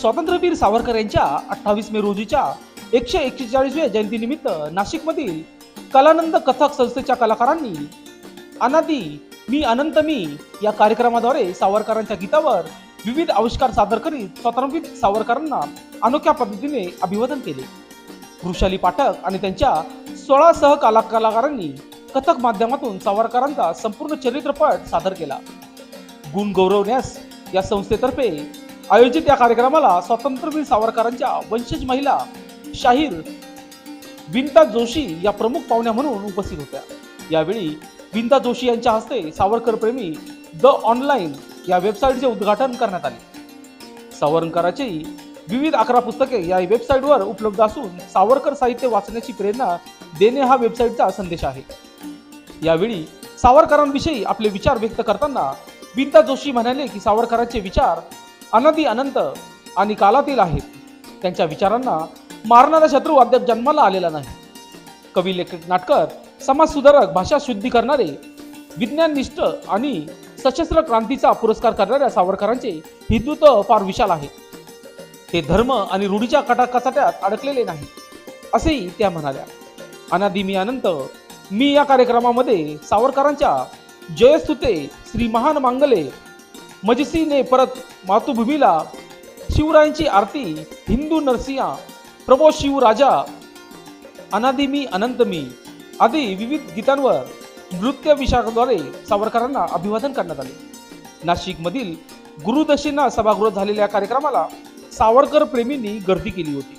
स्वातंत्र्यवीर सावरकर यांच्या अठ्ठावीस मे रोजीच्या एकशे एक्केचाळीसव्या जयंतीनिमित्त नाशिकमधील कलानंद कथक संस्थेच्या कलाकारांनी अनादी मी अनंत मी या कार्यक्रमाद्वारे सावरकरांच्या गीतावर विविध आविष्कार सादर करीत स्वातंत्र्यवीर सावरकरांना अनोख्या पद्धतीने अभिवादन केले. वृषाली पाठक आणि त्यांच्या सोळा सह कला कलाकारांनी कथक माध्यमातून सावरकरांचा संपूर्ण चरित्रपट सादर केला. गुण गौरवण्यास या संस्थेतर्फे आयोजित या कार्यक्रमाला स्वातंत्र्यवीर सावरकरांच्या वंशज महिला शाहीर विंता जोशी या प्रमुख पाहुण्या म्हणून उपस्थित होत्या. यावेळी विंता जोशी यांच्या हस्ते सावरकर प्रेमी द ऑनलाईन या वेबसाईटचे उद्घाटन करण्यात आले. सावरकरांची विविध अकरा पुस्तके या वेबसाईटवर उपलब्ध असून सावरकर साहित्य वाचण्याची प्रेरणा देणे हा वेबसाईटचा संदेश आहे. यावेळी सावरकरांविषयी आपले विचार व्यक्त करताना विंता जोशी म्हणाले की सावरकरांचे विचार अनदी अनंत आणि कालातील आहेत. त्यांच्या विचारांना मारणारा शत्रू अद्याप जन्माला आलेला नाही. कवी लेखक नाटकर समाजसुधारक भाषा शुद्धी करणारे विज्ञाननिष्ठ आणि सशस्त्र क्रांतीचा पुरस्कार करणाऱ्या सावरकरांचे हिंदुत्व फार विशाल आहे. ते धर्म आणि रूढीच्या कटाकचाट्यात अडकलेले नाही असेही त्या म्हणाल्या. अनादी मी अनंत मी या कार्यक्रमामध्ये सावरकरांच्या जयस्तुते श्री महान मांगले मजसीने परत मातृभूमीला शिवरायांची आरती हिंदू नरसिंहा प्रभो शिवराजा अनादिमी अनंत मी आदी विविध गीतांवर नृत्य विषयाद्वारे सावरकरांना अभिवादन करण्यात आले. नाशिकमधील गुरुदक्षिणा सभागृहात झालेल्या या कार्यक्रमाला सावरकर प्रेमींनी गर्दी केली होती.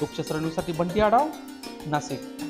लोकशास्त्र बंटी आढाव नाशिक.